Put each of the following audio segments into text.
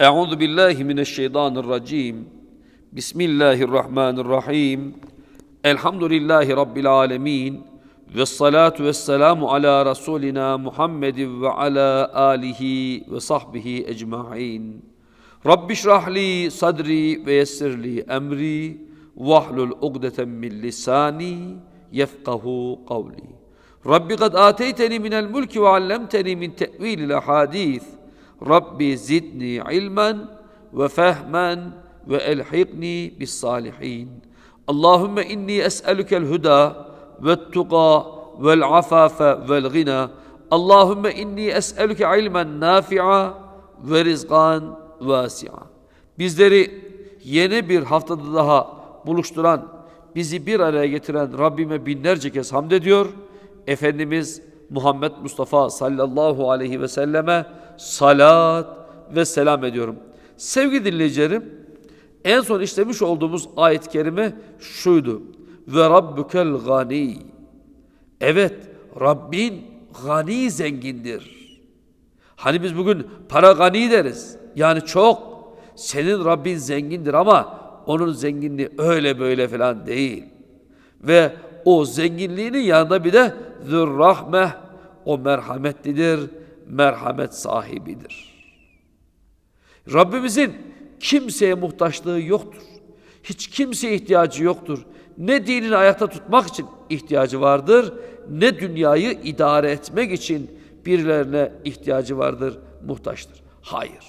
Euzu billahi mineşşeytanirracim. Bismillahirrahmanirrahim. Elhamdülillahi rabbil alamin. Ve salatu ve ala rasulina Muhammedin ve ala alihi ve sahbihi ecmaîn. Rabbi şrahli sadri ve yessirli emri vahlul ugdeten min lisani yefkahu kavli. Rabbi kad ateyteni minel mulki ve allemteni min te'vilil hadis. Rabbi zidni ilmen ve fehmen ve elhikni bis salihin. Allahümme inni es'elükel huda ve tuqa vel afafe vel gina. Allahümme inni es'elüke ilmen nafi'a ve rizgan vasi'a. Bizleri yeni bir haftada daha buluşturan, bizi bir araya getiren Rabbime binlerce kez hamd ediyor. Efendimiz Muhammed Mustafa sallallahu aleyhi ve selleme salat ve selam ediyorum. Sevgili dinleyicilerim, en son işlemiş olduğumuz ayet-i kerime şuydu. Ve rabbukel gani. Evet, Rabbin gani zengindir. Hani biz bugün para gani deriz. Yani çok. Senin Rabbin zengindir ama onun zenginliği öyle böyle falan değil. Ve o zenginliğinin yanında bir de zürrahmeh, o merhametlidir, merhamet sahibidir. Rabbimizin kimseye muhtaçlığı yoktur. Hiç kimseye ihtiyacı yoktur. Ne dinini ayakta tutmak için ihtiyacı vardır, ne dünyayı idare etmek için birilerine ihtiyacı vardır, muhtaçtır. Hayır.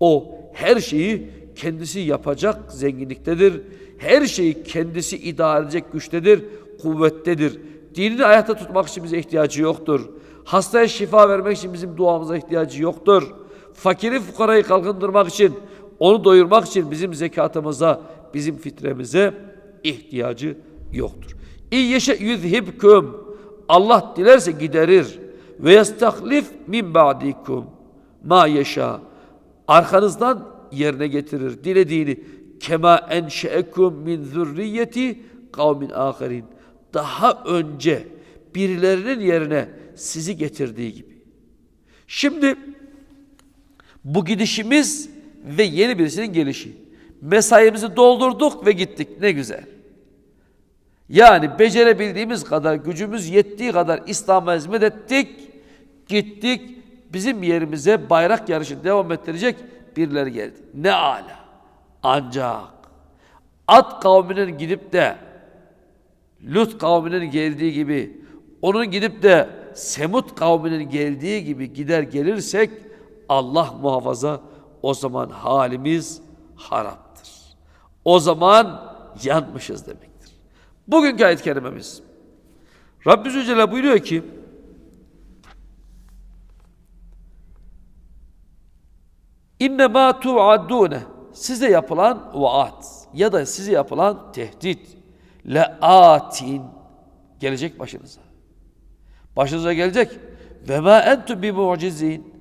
O her şeyi kendisi yapacak zenginliktedir. Her şeyi kendisi idare edecek güçtedir, kuvvettedir. Dinini ayakta tutmak için bize ihtiyacı yoktur. Hastaya şifa vermek için bizim duamıza ihtiyacı yoktur. Fakiri fukarayı kalkındırmak için, onu doyurmak için bizim zekatımıza, bizim fitremize ihtiyacı yoktur. İyyeşe yüzhibkum. Allah dilerse giderir. Ve yestahlif min ba'dikum ma yeşâ. Arkanızdan yerine getirir dilediğini. Kema enşeekum min zürriyeti kavmin ahirin. Daha önce birilerinin yerine sizi getirdiği gibi. Şimdi bu gidişimiz ve yeni birisinin gelişi. Mesaimizi doldurduk ve gittik. Ne güzel. Yani becerebildiğimiz kadar, gücümüz yettiği kadar İslam'a hizmet ettik, gittik. Bizim yerimize bayrak yarışı devam ettirecek birileri geldi. Ne ala. Ancak At kavminin gidip de Lut kavminin geldiği gibi onun gidip de Semut kavminin geldiği gibi gider gelirsek Allah muhafaza o zaman halimiz haraptır. O zaman yanmışız demektir. Bugünkü ayet-i kerimemiz Rabbi Zülcelal buyuruyor ki İnne ma tu'adune size yapılan vaat ya da size yapılan tehdit le atin gelecek başınıza. Başınıza gelecek. Ve ma entum bi mucizin.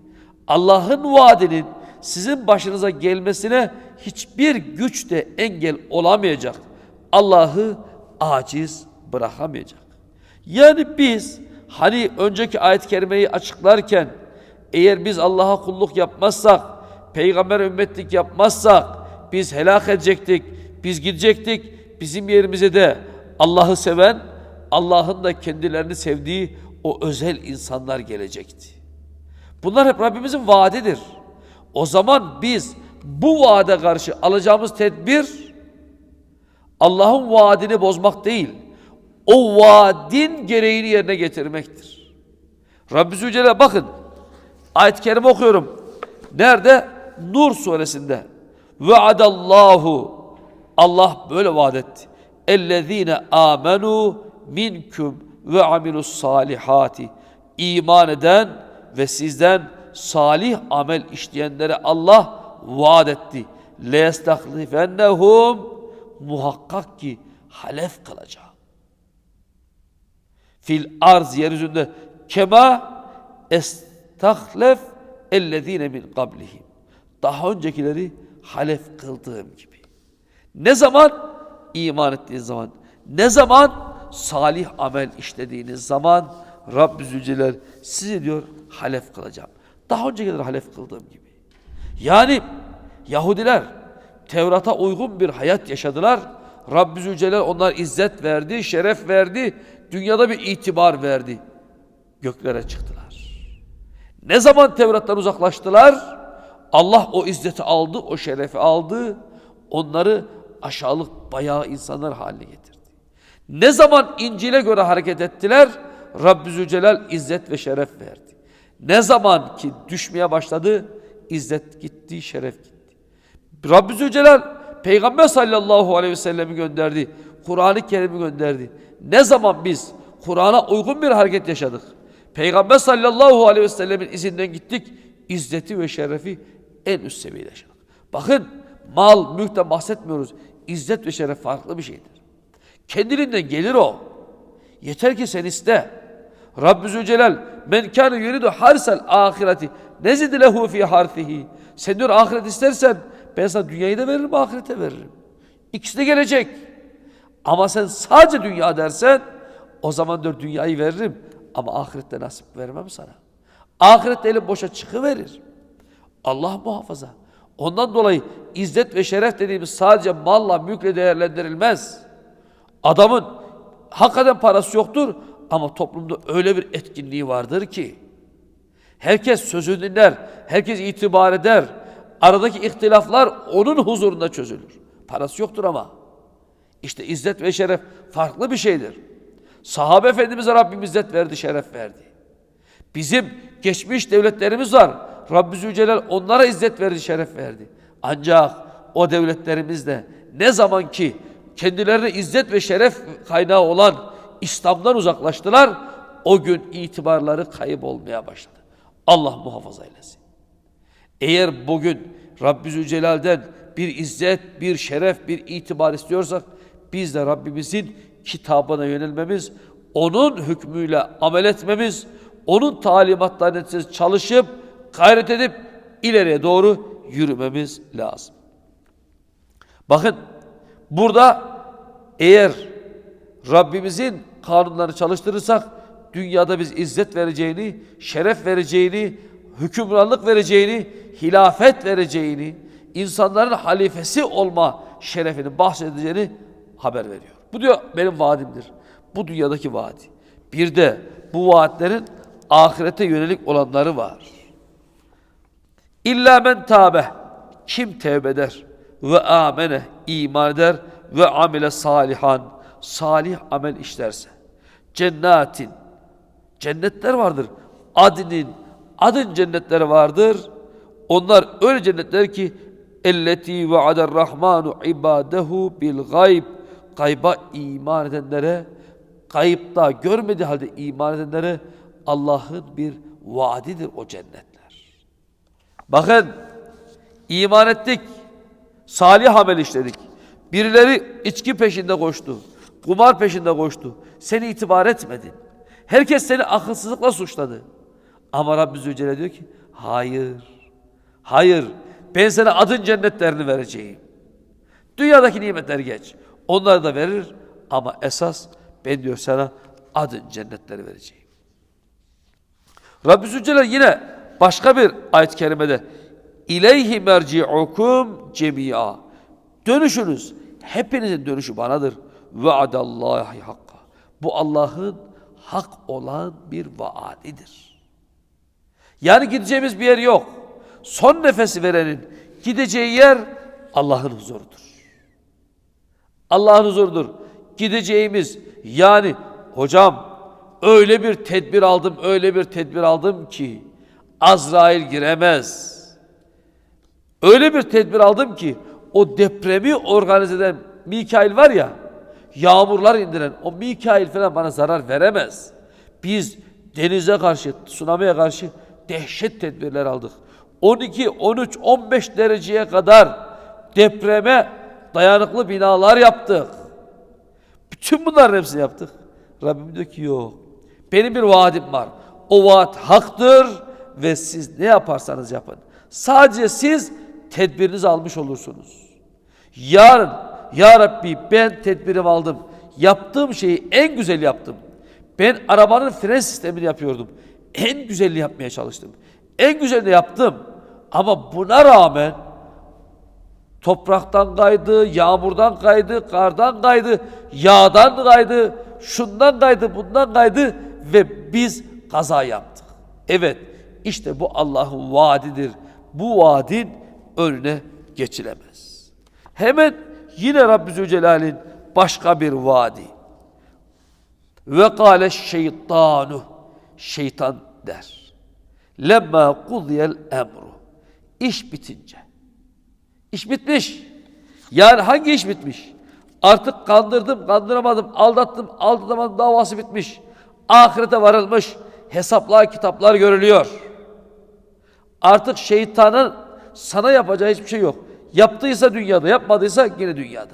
Allah'ın vaadinin sizin başınıza gelmesine hiçbir güç de engel olamayacak. Allah'ı aciz bırakamayacak. Yani biz hani önceki ayet-i kerimeyi açıklarken eğer biz Allah'a kulluk yapmazsak, peygamber ümmetlik yapmazsak biz helak edecektik, biz gidecektik. Bizim yerimize de Allah'ı seven, Allah'ın da kendilerini sevdiği o özel insanlar gelecekti. Bunlar hep Rabbimizin vaadidir. O zaman biz bu vaade karşı alacağımız tedbir Allah'ın vaadini bozmak değil, o vaadin gereğini yerine getirmektir. Rabbi Zülcelal bakın, ayet-i kerime okuyorum. Nerede? Nur suresinde. Ve'adallahu Allah böyle vaat etti. Ellezine amenu minkum ve amilus salihati. İman eden ve sizden salih amel işleyenlere Allah vaat etti. Yestahlifennehum muhakkak ki halef kılacağım. Fil arz yeryüzünde kema estahlef ellezine min qablihim. Daha öncekileri halef kıldığım gibi. Ne zaman? iman ettiğiniz zaman. Ne zaman? Salih amel işlediğiniz zaman Rabbi Zülcelal sizi diyor halef kılacağım. Daha öncekileri halef kıldığım gibi. Yani Yahudiler Tevrat'a uygun bir hayat yaşadılar. Rabbi Zülcelal onlar izzet verdi, şeref verdi, dünyada bir itibar verdi. Göklere çıktılar. Ne zaman Tevrat'tan uzaklaştılar? Allah o izzeti aldı, o şerefi aldı. Onları aşağılık bayağı insanlar haline getirdi. Ne zaman İncil'e göre hareket ettiler? Rabbi Zülcelal izzet ve şeref verdi. Ne zaman ki düşmeye başladı, izzet gitti, şeref gitti. Rabbi Zülcelal Peygamber sallallahu aleyhi ve sellemi gönderdi. Kur'an-ı Kerim'i gönderdi. Ne zaman biz Kur'an'a uygun bir hareket yaşadık? Peygamber sallallahu aleyhi ve sellemin izinden gittik. İzzeti ve şerefi en üst seviyede yaşadık. Bakın mal, mülkten bahsetmiyoruz. İzzet ve şeref farklı bir şeydir. Kendiliğinden gelir o. Yeter ki sen iste. Rabbi Zülcelal men kâne yuridu harsel ahireti nezid lehu fi harfihi. Sen diyor ahiret istersen ben sana dünyayı da veririm ahirete veririm. İkisi de gelecek. Ama sen sadece dünya dersen o zaman diyor dünyayı veririm ama ahirette nasip vermem sana. Ahirette elim boşa çıkıverir. Allah muhafaza. Ondan dolayı izzet ve şeref dediğimiz sadece malla, mülkle değerlendirilmez. Adamın hakikaten parası yoktur ama toplumda öyle bir etkinliği vardır ki herkes sözünü dinler, herkes itibar eder. Aradaki ihtilaflar onun huzurunda çözülür. Parası yoktur ama. İşte izzet ve şeref farklı bir şeydir. Sahabe Efendimiz'e Rabbim izzet verdi, şeref verdi. Bizim geçmiş devletlerimiz var. Rabbi Zülcelal onlara izzet verdi, şeref verdi. Ancak o devletlerimiz de ne zaman ki kendilerine izzet ve şeref kaynağı olan İslam'dan uzaklaştılar, o gün itibarları kayıp olmaya başladı. Allah muhafaza eylesin. Eğer bugün Rabbi Zülcelal'den bir izzet, bir şeref, bir itibar istiyorsak biz de Rabbimizin kitabına yönelmemiz, onun hükmüyle amel etmemiz, onun talimatlarına çalışıp, gayret edip ileriye doğru yürümemiz lazım. Bakın burada eğer Rabbimizin kanunlarını çalıştırırsak dünyada biz izzet vereceğini, şeref vereceğini, hükümranlık vereceğini, hilafet vereceğini, insanların halifesi olma şerefini bahsedeceğini haber veriyor. Bu diyor benim vaadimdir. Bu dünyadaki vaadi. Bir de bu vaatlerin ahirete yönelik olanları var. İlla men tabe. Kim tevbe eder ve amene iman eder ve amile salihan salih amel işlerse. Cennetin cennetler vardır. Adinin adın cennetleri vardır. Onlar öyle cennetler ki elleti vaadar rahmanu ibadehu bil gayb kayba iman edenlere kayıpta görmediği halde iman edenlere Allah'ın bir vaadidir o cennetler. Bakın iman ettik. Salih amel işledik. Birileri içki peşinde koştu. Kumar peşinde koştu. Seni itibar etmedin. Herkes seni akılsızlıkla suçladı. Ama Rabbi Zülcelal diyor ki hayır. Hayır. Ben sana adın cennetlerini vereceğim. Dünyadaki nimetler geç. Onları da verir ama esas ben diyor sana adın cennetleri vereceğim. Rabbi Zülcelal yine başka bir ayet-i kerimede İleyhi merci'ukum cemi'a. Dönüşünüz, hepinizin dönüşü banadır. Vaadallahi hakka. Bu Allah'ın hak olan bir vaadidir. Yani gideceğimiz bir yer yok. Son nefesi verenin gideceği yer Allah'ın huzurudur. Allah'ın huzurudur. Gideceğimiz yani hocam öyle bir tedbir aldım, öyle bir tedbir aldım ki Azrail giremez. Öyle bir tedbir aldım ki o depremi organize eden Mikail var ya, yağmurlar indiren o Mikail falan bana zarar veremez. Biz denize karşı, tsunami'ye karşı dehşet tedbirler aldık. 12, 13, 15 dereceye kadar depreme dayanıklı binalar yaptık. Bütün bunların hepsini yaptık. Rabbim diyor ki yok. Benim bir vaadim var. O vaat haktır ve siz ne yaparsanız yapın. Sadece siz tedbirinizi almış olursunuz. Yarın ya Rabbi ben tedbirimi aldım. Yaptığım şeyi en güzel yaptım. Ben arabanın fren sistemini yapıyordum. En güzelini yapmaya çalıştım. En güzelini yaptım. Ama buna rağmen Topraktan kaydı, yağmurdan kaydı, kardan kaydı, yağdan kaydı, şundan kaydı, bundan kaydı ve biz kaza yaptık. Evet, işte bu Allah'ın vaadidir. Bu vaadin önüne geçilemez. Hemen yine Rabbi Zülcelal'in başka bir vaadi. Ve kâle şeytanu şeytan der. Lemma kudiyel emru. İş bitince. İş bitmiş. Yani hangi iş bitmiş? Artık kandırdım, kandıramadım, aldattım, aldatamadım davası bitmiş. Ahirete varılmış. Hesaplar, kitaplar görülüyor. Artık şeytanın sana yapacağı hiçbir şey yok. Yaptıysa dünyada, yapmadıysa yine dünyada.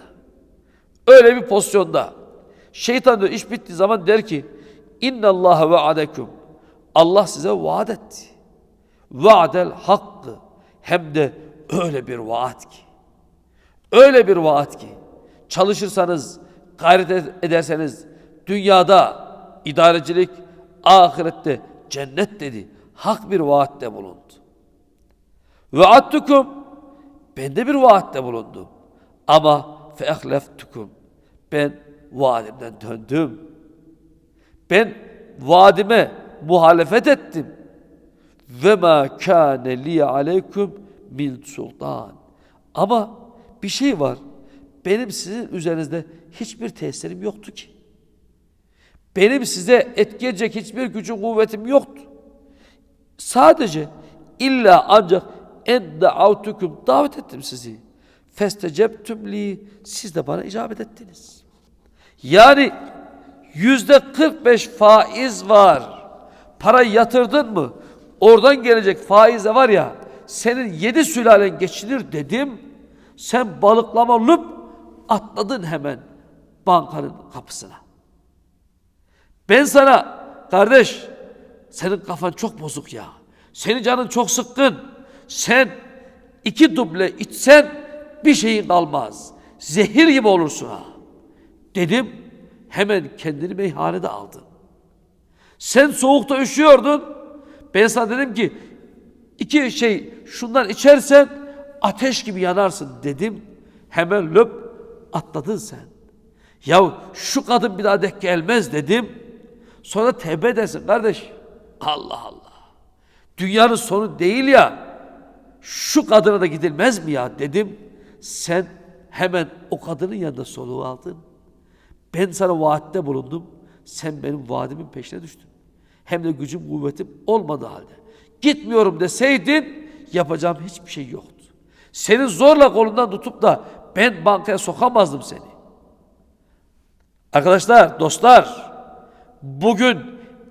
Öyle bir pozisyonda. Şeytan diyor iş bittiği zaman der ki İnna Allah ve adekum. Allah size vaat etti. Vaadel hakkı. Hem de öyle bir vaat ki. Öyle bir vaat ki. Çalışırsanız, gayret ederseniz dünyada idarecilik, ahirette cennet dedi. Hak bir vaatte bulundu. Ve attukum ben de bir vaatte bulundum. Ama fe ehleftukum ben vaadimden döndüm. Ben vaadime muhalefet ettim. Ve ma kâne liye aleykum min sultan. Ama bir şey var. Benim sizin üzerinizde hiçbir tesirim yoktu ki. Benim size etki edecek hiçbir gücüm kuvvetim yoktu. Sadece illa ancak en da'avtukum davet ettim sizi. Festecebtüm li siz de bana icabet ettiniz. Yani yüzde 45 faiz var. Parayı yatırdın mı? Oradan gelecek faize var ya senin yedi sülalen geçinir dedim. Sen balıklama lüp atladın hemen bankanın kapısına. Ben sana kardeş senin kafan çok bozuk ya. Senin canın çok sıkkın. Sen iki duble içsen bir şeyin kalmaz. Zehir gibi olursun ha. Dedim hemen kendini meyhanede aldın. Sen soğukta üşüyordun. Ben sana dedim ki iki şey şundan içersen ateş gibi yanarsın dedim. Hemen löp atladın sen. Ya şu kadın bir daha dek gelmez dedim. Sonra tevbe edersin kardeş. Allah Allah. Dünyanın sonu değil ya. Şu kadına da gidilmez mi ya dedim. Sen hemen o kadının yanında soluğu aldın. Ben sana vaatte bulundum. Sen benim vaadimin peşine düştün. Hem de gücüm kuvvetim olmadığı halde. Gitmiyorum deseydin yapacağım hiçbir şey yoktu. Senin zorla kolundan tutup da ben bankaya sokamazdım seni. Arkadaşlar, dostlar, bugün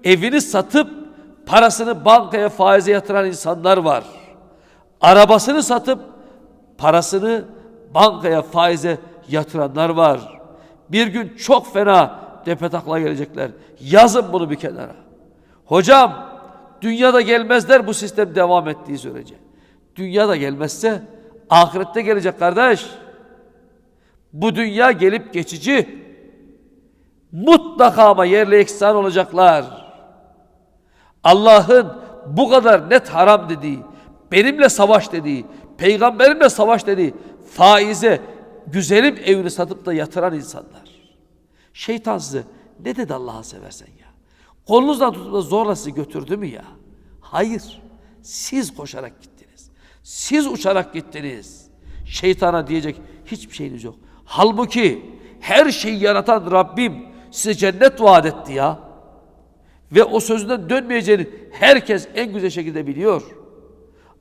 evini satıp parasını bankaya faize yatıran insanlar var. Arabasını satıp parasını bankaya faize yatıranlar var. Bir gün çok fena depetakla gelecekler. Yazın bunu bir kenara. Hocam dünyada gelmezler bu sistem devam ettiği sürece. Dünyada gelmezse ahirette gelecek kardeş. Bu dünya gelip geçici. Mutlaka ama yerle eksan olacaklar. Allah'ın bu kadar net haram dediği, benimle savaş dediği, peygamberimle savaş dediği faize güzelim evini satıp da yatıran insanlar. Şeytan size ne dedi Allah'a seversen ya? Kolunuzdan tutup da zorla sizi götürdü mü ya? Hayır. Siz koşarak gittiniz. Siz uçarak gittiniz. Şeytana diyecek hiçbir şeyiniz yok. Halbuki her şeyi yaratan Rabbim size cennet vaat etti ya. Ve o sözünden dönmeyeceğini herkes en güzel şekilde biliyor.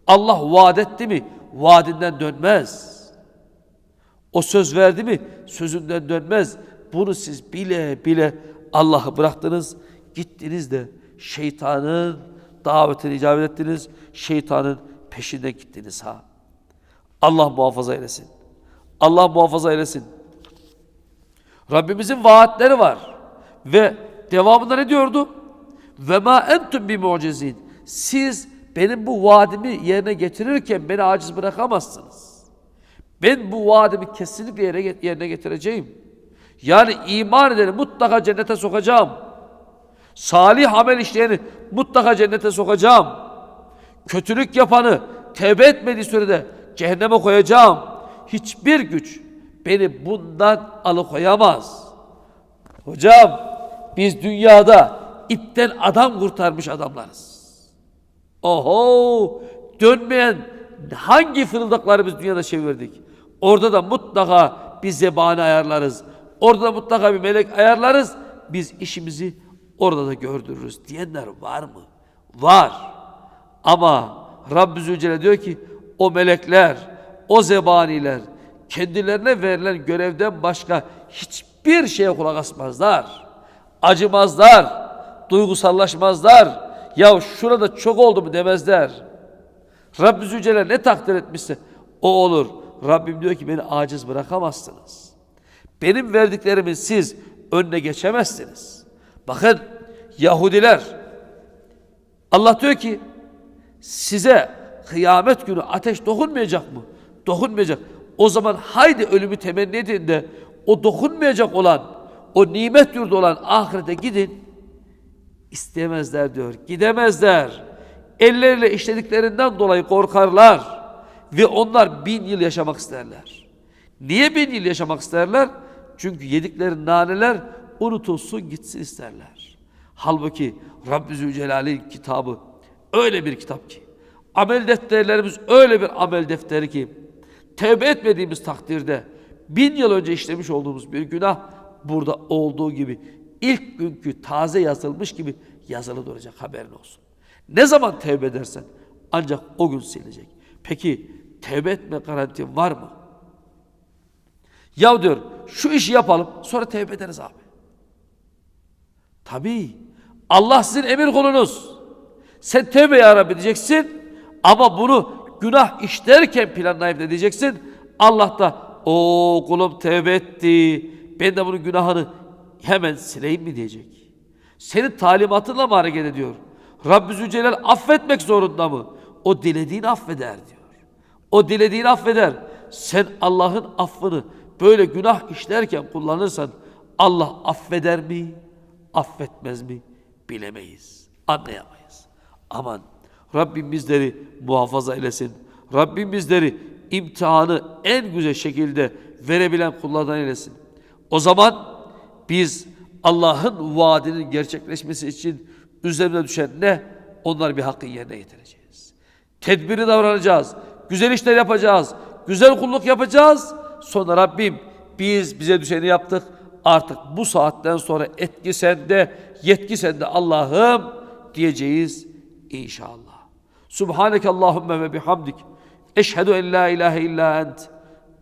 Allah vaat etti mi vaadinden dönmez. O söz verdi mi sözünden dönmez. Bunu siz bile bile Allah'ı bıraktınız. Gittiniz de şeytanın davetine icabet ettiniz. Şeytanın peşinden gittiniz ha. Allah muhafaza eylesin. Allah muhafaza eylesin. Rabbimizin vaatleri var. Ve devamında ne diyordu? Ve ma entum bi mucizin. Siz benim bu vaadimi yerine getirirken beni aciz bırakamazsınız. Ben bu vaadimi kesinlikle yerine getireceğim. Yani iman edeni mutlaka cennete sokacağım. Salih amel işleyeni mutlaka cennete sokacağım. Kötülük yapanı tevbe etmediği sürede cehenneme koyacağım. hiçbir güç beni bundan alıkoyamaz. Hocam biz dünyada ipten adam kurtarmış adamlarız. Oho dönmeyen hangi fırıldakları biz dünyada çevirdik. Orada da mutlaka bir zebani ayarlarız. Orada da mutlaka bir melek ayarlarız. Biz işimizi orada da gördürürüz diyenler var mı? Var. Ama Rabbü Zülcelal diyor ki o melekler, o zebaniler kendilerine verilen görevden başka hiçbir şeye kulak asmazlar. Acımazlar, duygusallaşmazlar. Ya şurada çok oldu mu demezler. Rabbü Zülcelal ne takdir etmişse o olur. Rabbim diyor ki beni aciz bırakamazsınız. Benim verdiklerimin siz önüne geçemezsiniz. Bakın Yahudiler Allah diyor ki size kıyamet günü ateş dokunmayacak mı? Dokunmayacak. O zaman haydi ölümü temenni edin de o dokunmayacak olan, o nimet yurdu olan ahirete gidin. İsteyemezler diyor. Gidemezler. Elleriyle işlediklerinden dolayı korkarlar. Ve onlar bin yıl yaşamak isterler. Niye bin yıl yaşamak isterler? Çünkü yedikleri naneler unutulsun gitsin isterler. Halbuki Rabbi Zülcelal'in kitabı öyle bir kitap ki. Amel defterlerimiz öyle bir amel defteri ki. Tevbe etmediğimiz takdirde bin yıl önce işlemiş olduğumuz bir günah burada olduğu gibi ilk günkü taze yazılmış gibi yazılı duracak haberin olsun. Ne zaman tevbe edersen ancak o gün silecek. Peki tevbe etme garantin var mı? Ya diyor şu işi yapalım sonra tevbe ederiz abi. Tabii. Allah sizin emir kulunuz. Sen tevbe ya Rabbi diyeceksin ama bunu günah işlerken planlayıp da diyeceksin. Allah da o kulum tevbe etti. Ben de bunun günahını hemen sileyim mi diyecek. Senin talimatınla mı hareket ediyor? Rabbi Zülcelal affetmek zorunda mı? O dilediğini affeder diyor. O dilediğini affeder. Sen Allah'ın affını böyle günah işlerken kullanırsan Allah affeder mi? Affetmez mi? Bilemeyiz. Anlayamayız. Aman Rabbim bizleri muhafaza eylesin. Rabbim bizleri imtihanı en güzel şekilde verebilen kullardan eylesin. O zaman biz Allah'ın vaadinin gerçekleşmesi için üzerine düşen ne? Onları bir hakkın yerine getireceğiz. Tedbiri davranacağız. Güzel işler yapacağız. Güzel kulluk yapacağız. Sonra Rabbim biz bize düşeni yaptık. Artık bu saatten sonra etki sende, yetki sende Allah'ım diyeceğiz inşallah. Subhaneke Allahümme ve bihamdik. Eşhedü en la ilahe illa ent.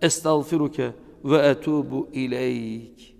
Estağfiruke ve etubu ileyk.